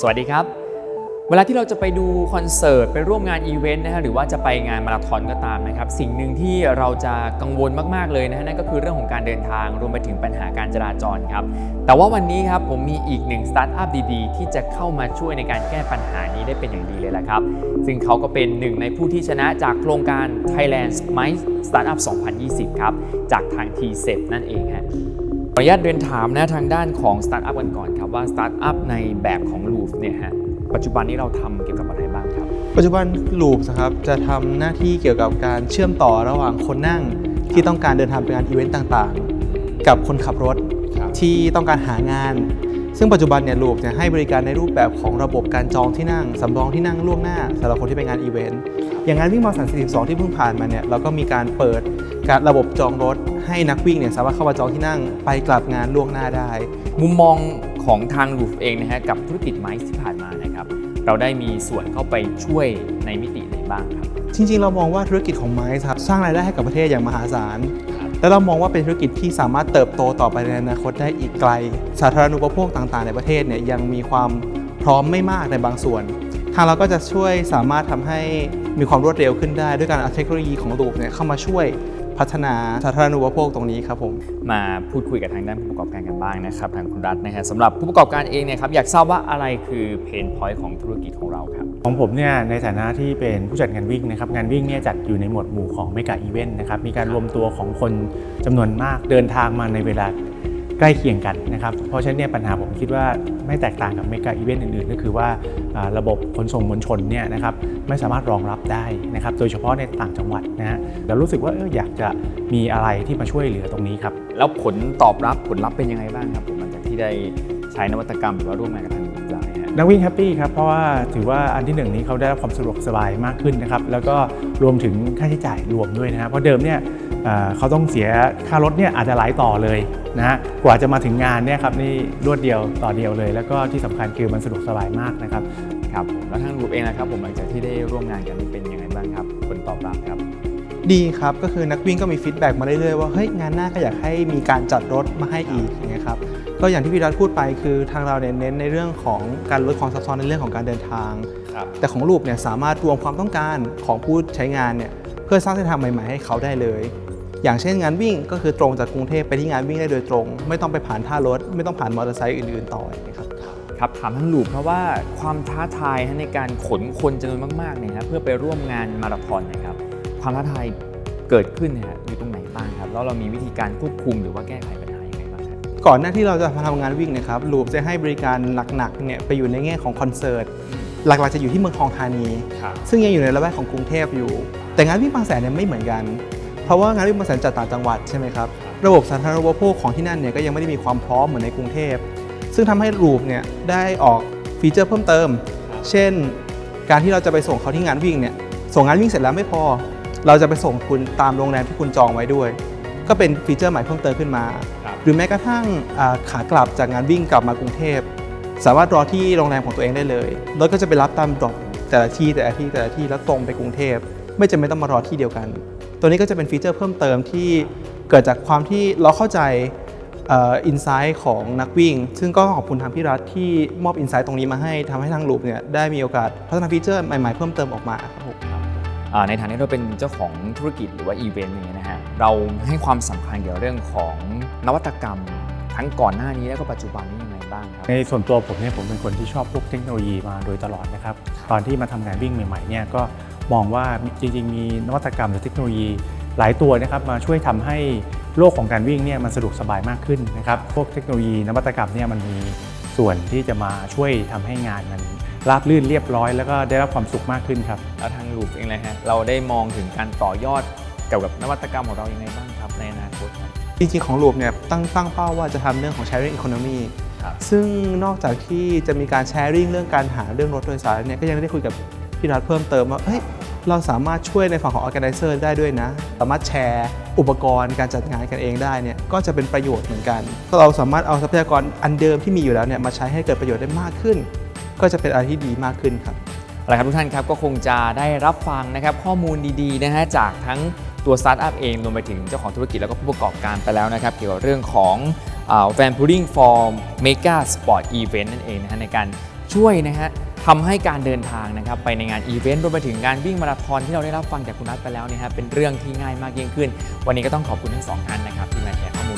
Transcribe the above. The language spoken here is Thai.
สวัสดีครับ เวลาที่เราจะไปดูคอนเสิร์ตไปร่วมงานอีเวนต์นะฮะหรือว่าจะไปงานมาราธอนก็ตามนะครับ สิ่งหนึ่งที่เราจะกังวลมากๆเลยนะฮะนั่นก็คือเรื่องของการเดินทางรวมไปถึงปัญหาการจราจรครับ แต่ว่าวันนี้ครับผมมีอีกหนึ่งสตาร์ทอัพดีๆ ที่จะเข้ามาช่วยในการแก้ปัญหานี้ได้เป็นอย่างดีเลยละครับ ซึ่งเขาก็เป็นหนึ่งในผู้ที่ชนะจากโครงการ Thailand Smile Startup 2020 ครับจากทาง t c e p นั่นเองฮะ ออนุญาตเรียนถามนะทางด้านของสตาร์ทอัพกันก่อนครับว่าสตาร์ทอัพในแบบของ Loop เนี่ยฮะปัจจุบันนี้เราทำเกี่ยวกับอะไรบ้างครับ ปัจจุบันลูปนะครับจะทำหน้าที่เกี่ยวกับการเชื่อมต่อระหว่างคนนั่งที่ต้องการเดินทางไปงานอีเวนต์ต่างๆ กับคนขับรถครับที่ต้องการหางาน ซึ่งปัจจุบันเนี่ยลูปเนี่ยให้บริการในรูปแบบของระบบการจองที่นั่งสำรองที่นั่งล่วงหน้าสำหรับคนที่ไปงานอีเวนต์อย่างงานวิ่งมาสัน42ที่เพิ่งผ่านมาเนี่ยเราก็มีการเปิดการระบบจองรถ ให้นักวิ่งเนี่ยสามารถเข้ามาจองที่นั่งไปกลับงานล่วงหน้าได้ มุมมองของทาง Loop เองนะฮะกับธุรกิจไมซ์ที่ผ่านมานะครับ เราได้มีส่วนเข้าไปช่วยในมิติไหนบ้างครับ จริงๆ เรามองว่าธุรกิจของไมซ์ครับสร้างรายได้ให้กับประเทศอย่างมหาศาล และเรามองว่าเป็นธุรกิจที่สามารถเติบโตต่อไปในอนาคตได้อีกไกล สาธารณูปโภคต่างๆ ในประเทศเนี่ยยังมีความพร้อมไม่มากในบางส่วน ทางเราก็จะช่วยสามารถทำให้มีความรวดเร็วขึ้นได้ ด้วยการเอาเทคโนโลยีของลูปเนี่ยเข้ามาช่วย พัฒนาสาธารณูปโภคตรงนี้ครับผมมาพูดคุยกับทางด้านผู้ประกอบการกันบ้างนะครับทางคุณรัฐนะฮะสำหรับผู้ประกอบการเองเนี่ยครับอยากทราบว่าอะไรคือเพนพอยต์ของธุรกิจของเราครับของผมเนี่ยในฐานะที่เป็นผู้จัดงานวิ่งนะครับงานวิ่งเนี่ยจัดอยู่ในหมวดหมู่ของเมก a อีเวนต์นะครับมีการรวมตัวของคนจำนวนมากเดินทางมาในเวลา ใกล้เคียงกันนะครับ เพราะฉะนั้นเนี่ยปัญหาผมคิดว่าไม่แตกต่างกับเมก a อีเวนต์อื่นๆ ก็คือว่าอ่าระบบขนส่งมวลชนเนี่ยนะครับไม่สามารถรองรับได้นะครับ โดยเฉพาะในต่างจังหวัดนะฮะเรารู้สึกว่าเอออยากจะมีอะไรที่มาช่วยเหลือตรงนี้ครับ แล้วผลตอบรับผลลัพธ์เป็นยังไงบ้างครับผมหลังจากที่ได้ใช้นวัตกรรมหรือว่าร่วมงานกับทาง Loop แล้วเนี่ยฮะนักวิ่งแฮปปี้ครับ เพราะว่าถือว่าอันที่หนึ่งนี้เขาได้รับความสะดวกสบายมากขึ้นนะครับ แล้วก็รวมถึงค่าใช้จ่ายรวมด้วยนะครับเพราะเดิมเนี่ย เอ่อเขาต้องเสียค่ารถเนี่ยอาจจะหลายต่อเลยนะฮะกว่าจะมาถึงงานเนี่ยครับนี่รวดเดียวต่อเดียวเลย แล้วก็ที่สำคัญคือมันสะดวกสบายมากนะครับครับผมแล้วทาง Loop เองนะครับผมหลังจากที่ได้ร่วมงานกันเป็นยังไงบ้างครับผลตอบรับครับดีครับก็คือนักวิ่งก็มีฟีดแบ็กมาเรื่อยๆว่าเฮ้ยงานหน้าก็อยากให้มีการจัดรถมาให้อีกอย่างเงี้ยครับก็อย่างที่พี่รัฐพูดไปคือทางเราเนี่ยเน้นในเรื่องของการลดความซับซ้อนในเรื่องของการเดินทางครับแต่ของรูปเนี่ยสามารถรวมความต้องการของผู้ใช้งานเนี่ยเพื่อสร้างเส้นทางใหม่ ๆ ให้เขาได้เลย อย่างเช่นงานวิ่งก็คือตรงจากกรุงเทพไปที่งานวิ่งได้โดยตรง ไม่ต้องไปผ่านท่ารถ ไม่ต้องผ่านมอเตอร์ไซค์อื่นๆต่อนะครับครับถามทาง Loop เพราะว่าความท้าทายฮะในการขนคนจำนวนมากๆเนี่ยครับเพื่อไปร่วมงานมาราธอนนะครับ ความท้าทายเกิดขึ้นเนี่ยอยู่ตรงไหนบ้างครับแล้วเรามีวิธีการควบคุมหรือว่าแก้ไขปัญหายังไงบ้างครับก่อนหน้าที่เราจะทำงานวิ่งนะครับลูปจะให้บริการหนักๆเนี่ยไปอยู่ในแง่ของคอนเสิร์ตหลักๆจะอยู่ที่เมืองทองธานีครับซึ่งยังอยู่ในละแวกของกรุงเทพอยู่ แต่งานวิ่งบางแสนเนี่ยไม่เหมือนกัน เพราะว่างานวิ่งบางแสนจัดต่างจังหวัดใช่ไหมครับระบบสาธารณูปโภคของที่นั่นเนี่ยก็ยังไม่ได้มีความพร้อมเหมือนในกรุงเทพ ซึ่งทำให้รูปเนี่ยได้ออกฟีเจอร์เพิ่มเติม เช่น การที่เราจะไปส่งเขาที่งานวิ่งเนี่ยส่งงานวิ่งเสร็จแล้วไม่พอ เราจะไปส่งคุณตามโรงแรมที่คุณจองไว้ด้วย ก็เป็นฟีเจอร์ใหม่เพิ่มเติมขึ้นมาครับหรือแม้กระทั่งอ่าขากลับจากงานวิ่งกลับมากรุงเทพ สามารถรอที่โรงแรมของตัวเองได้เลยรถก็จะไปรับตามดรอปแต่ละที่แต่ละที่แต่ละที่แล้วตรงไปกรุงเทพ ไม่จำเป็นต้องมารอที่เดียวกัน ตัวนี้ก็จะเป็นฟีเจอร์เพิ่มเติมที่เกิดจากความที่เราเข้าใจอินไซต์ของนักวิ่ง ซึ่งก็ขอบคุณทางพี่รัฐที่มอบอินไซต์ตรงนี้มาให้ทำให้ทางลูปเนี่ยได้มีโอกาสพัฒนาฟีเจอร์ใหม่ๆเพิ่มเติมออกมาครับผมอ่าในฐานะที่เราเป็นเจ้าของธุรกิจหรือว่าอีเวนต์อย่างเงี้ยนะฮะเราให้ความสำคัญเกี่ยวกับเรื่องของนวัตกรรม ทั้งก่อนหน้านี้แล้วก็ปัจจุบันนี้ยังไงบ้างครับในส่วนตัวผมเนี่ยผมเป็นคนที่ชอบพวกเทคโนโลยีมาโดยตลอดนะครับตอนที่มาทำงานวิ่งใหม่ๆเนี่ยก็ มองว่าจริงๆ มีนวัตกรรมหรือเทคโนโลยีหลายตัวนะครับมาช่วยทำให้โลกของการวิ่งเนี่ยมันสะดวกสบายมากขึ้นนะครับพวกเทคโนโลยีนวัตกรรมเนี่ยมันมีส่วนที่จะมาช่วยทำให้งานมันราบรื่นเรียบร้อย แล้วก็ได้รับความสุขมากขึ้นครับแล้วทางลูปเองเลยฮะเราได้มองถึงการต่อยอดเกี่ยวกับนวัตกรรมของเรายังไงบ้างครับในอนาคตครับจริงๆของลูปเนี่ยตั้งตั้งเป้าว่าจะทำเรื่องของ sharing economy ครับซึ่งนอกจากที่จะมีการแชร์ริ่งเรื่องการหาเรื่องรถโดยสารเนี่ยก็ยังได้คุยกับ พี่รัฐเพิ่มเติมว่าเฮ้ยเราสามารถช่วยในฝั่งของ organizer ได้ด้วยนะ สามารถแชร์อุปกรณ์การจัดงานกันเองได้เนี่ยก็จะเป็นประโยชน์เหมือนกัน เราสามารถเอาทรัพยากรอันเดิมที่มีอยู่แล้วเนี่ยมาใช้ให้เกิดประโยชน์ได้มากขึ้น ก็จะเป็นอะไรที่ดีมากขึ้นครับอาละครับทุกท่านครับก็คงจะได้รับฟังนะครับข้อมูลดีๆนะฮะจากทั้งตัวสตาร์ทอัพเองรวมไปถึงเจ้าของธุรกิจแล้วก็ผู้ประกอบการไปแล้วนะครับ เกี่ยวกับเรื่องของแฟนพูดิ้งฟอร์มเมกาสปอร์ตอีเวนต์นั่นเองนะฮะในการช่วยนะฮะ ทำให้การเดินทางนะครับไปในงานอีเวนต์รวมไปถึงการวิ่งมาราธอนที่เราได้รับฟังจากคุณนัทไปแล้วเนี่ยฮะเป็นเรื่องที่ง่ายมากยิ่งขึ้น วันนี้ก็ต้องขอบคุณทั้งสองท่านนะครับที่มาแชร์ข้อมูล